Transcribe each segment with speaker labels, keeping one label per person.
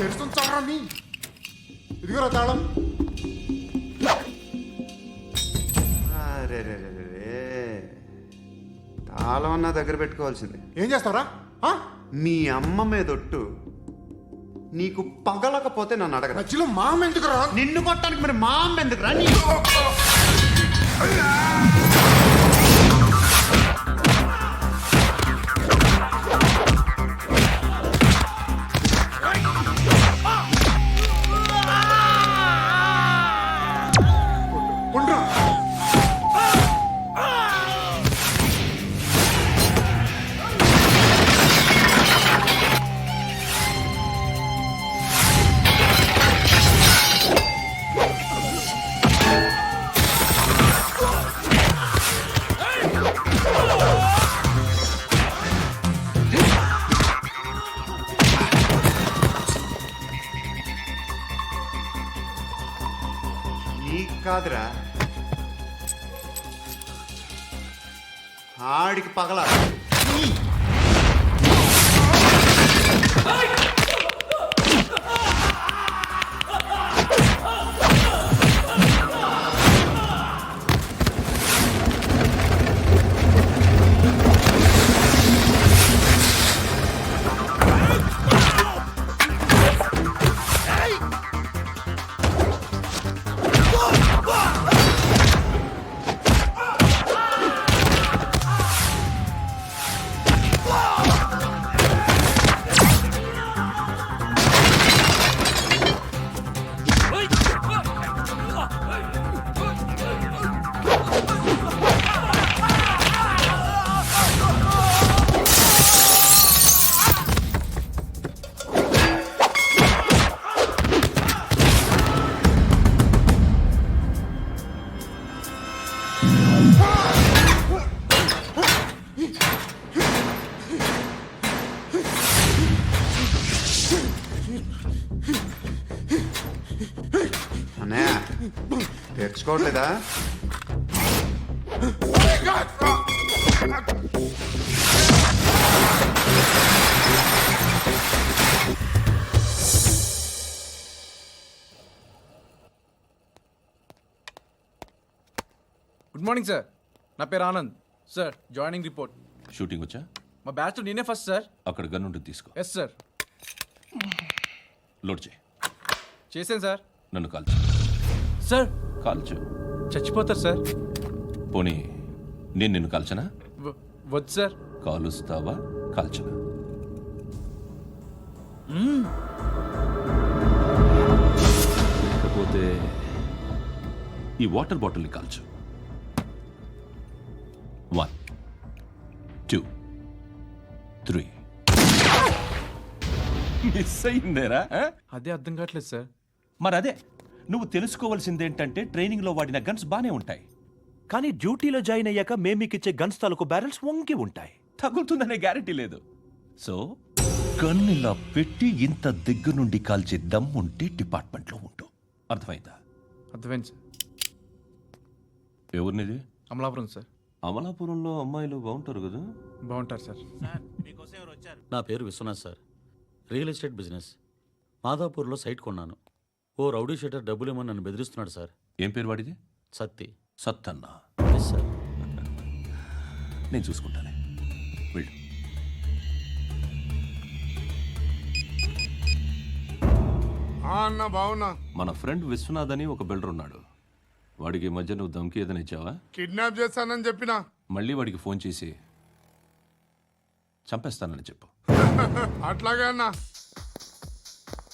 Speaker 1: తెరుస్తుంది చావరా నీ ఇదిగోరా తాళం.
Speaker 2: అరే. తాళం అన్నా దగ్గర పెట్టుకోవాల్సింది.
Speaker 1: ఏం చేస్తావరా? ఆ?
Speaker 2: మీ అమ్మ మీదొట్టు నీకు పగలకపోతే నన్ను అడగరా.
Speaker 1: మధ్యలో మామ ఎందుకు రా
Speaker 2: నిన్ను కొట్టడానికి మరి మా అమ్మ ఎందుకు రా కాదురా. ఆడికి పగల తెరుచుకోవట్లేదా
Speaker 3: గుడ్ మార్నింగ్ సార్ నా పేరు Anand. Sir joining report
Speaker 4: shooting వచ్చా?
Speaker 3: మా బ్యాచ్లో నేనే ఫస్ట్ సార్
Speaker 4: అక్కడ గన్ ఉంటుంది తీసుకో.
Speaker 3: ఎస్ సార్
Speaker 4: లోడ్ చేయి.
Speaker 3: చేశాను సార్
Speaker 4: నన్ను కాల్చు
Speaker 3: సార్.
Speaker 4: కాల్చు.
Speaker 3: చచ్చిపోతారు సార్.
Speaker 4: పోనీ నేను నిన్ను కాల్చనా?
Speaker 3: వ- వద్దు సార్.
Speaker 4: కాలుస్తావా? కాల్చనా? లేకపోతే ఈ వాటర్ బాటిల్ని కాల్చు. One two three. మిస్ అయిందేరా ఆ?
Speaker 3: అదే అర్థం కావట్లేదు సార్.
Speaker 4: మరి అదే నువ్వు తెలుసుకోవాల్సిందేంటంటే ట్రైనింగ్లో వాడిన గన్స్ బాగానే ఉంటాయి.
Speaker 5: కానీ డ్యూటీలో జాయిన్ అయ్యాక మేము మీకు ఇచ్చే గన్స్ తాలూకు బ్యారెల్స్ వంగి ఉంటాయి.
Speaker 4: తగులుతుందనే గ్యారెంటీ లేదు. సో కన్నిలా పెట్టి ఇంత దగ్గర నుండి కాల్చే దమ్ ఉంటే డిపార్ట్మెంట్లో ఉంటూ అర్థమైందా?
Speaker 6: అర్థమైంది సార్.
Speaker 4: ఎవరినిది?
Speaker 6: అమలాపురం సార్.
Speaker 4: అమలాపురంలో అమ్మాయిలు బాగుంటారు కదా?
Speaker 6: బాగుంటారు సార్.
Speaker 7: నా పేరు Vishwanath sir. Real estate business. మాదాపూర్లో site కొన్నాను. ఓ రౌడీ షెటర్ డబ్బులు ఏమో నన్ను బెదిరిస్తున్నాడు సార్.
Speaker 4: ఏం పేరు వాడిది?
Speaker 7: సత్తి.
Speaker 4: సత్తన్న.
Speaker 7: ఎస్ సార్
Speaker 4: నేను చూసుకుంటానే. వెళ్ళు.
Speaker 1: ఆ అన్న బావున్నా.
Speaker 4: మన ఫ్రెండ్ విశ్వనాథ్ అని ఒక బిల్డర్ ఉన్నాడు. వాడికి ఈ మధ్య నువ్వు దమ్కి ఏదైనా ఇచ్చావా?
Speaker 1: కిడ్నాప్ చేస్తానని చెప్పిన.
Speaker 4: మళ్ళీ వాడికి ఫోన్ చేసి చంపేస్తానని చెప్పు.
Speaker 1: అట్లాగే అన్న.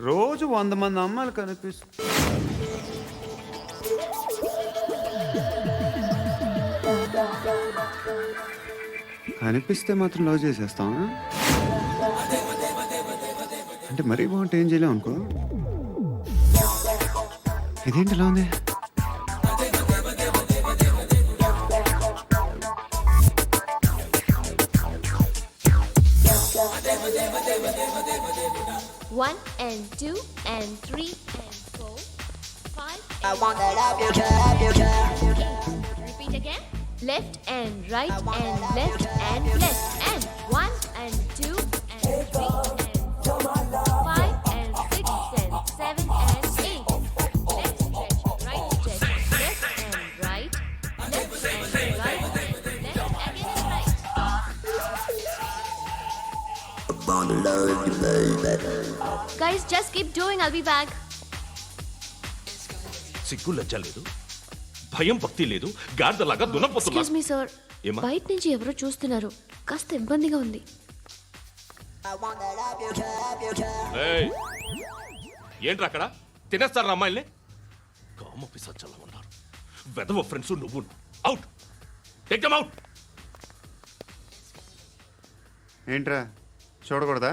Speaker 2: రోజు వంద మంది అమ్మాయిలు కనిపిస్తుంది కనిపిస్తే మాత్రం లవ్ చేసేస్తాం అంటే మరీ బాగుంటే ఏం చేయలేం అనుకో. ఇదేంటి ఇలా ఉంది?
Speaker 8: And two and three and four, five.
Speaker 9: I want that up your job, your job.
Speaker 8: Eight. Repeat again. Left and right and left and left and one and two and three and four, five and six and seven and eight. Left stretch, right stretch, left and right, left and right and left again and right. Guys, just keep doing. I'll be back.
Speaker 10: సిగ్గు లజ్జ లేదు. భయం భక్తి లేదు. గాడిదలాగా
Speaker 8: excuse me sir
Speaker 10: ఏమ్మా?
Speaker 8: బయట నుంచి ఎవరో చూస్తున్నారు. కాస్త ఇబ్బందిగా ఉంది.
Speaker 10: ఏయ్! ఏంట్రా అక్కడ? తినేస్తారా అమ్మాయిల్ని? కామ పిసచ్చలా ఉన్నారు. వెదవ ఫ్రెండ్స్ నువ్వు అవుట్ టేక్ దమ్ అవుట్
Speaker 2: ఏంట్రా? చూడకూడదా?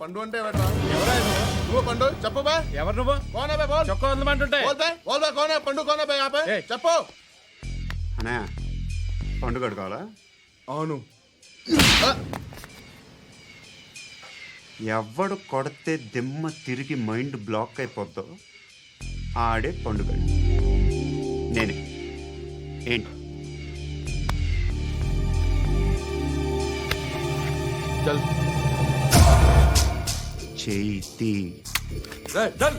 Speaker 1: పండు అంటే ఎవరా నువ్వు పండు చెప్పు బా.
Speaker 6: ఎవరు నువ్వు?
Speaker 1: కోనా బే బోల్.
Speaker 6: చొక్కా వదలమంటుంటే
Speaker 1: బోల్ బే బోల్ బే కోనా పండు కోనా బే
Speaker 6: ఏయ్.
Speaker 1: చెప్పు.
Speaker 2: అనే పండుగ కావాలా?
Speaker 1: అవును.
Speaker 2: ఎవడు కొడితే దిమ్మ తిరిగి మైండ్ బ్లాక్ అయిపోద్దో ఆడే పండుగ నేనే. ఏంటి?
Speaker 6: చల్.
Speaker 2: చేతి
Speaker 6: చల్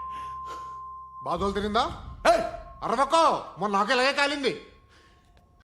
Speaker 1: బాధలు తిరిందా? అరవకో! మొన్న నాకు ఇలాగే కాలింది.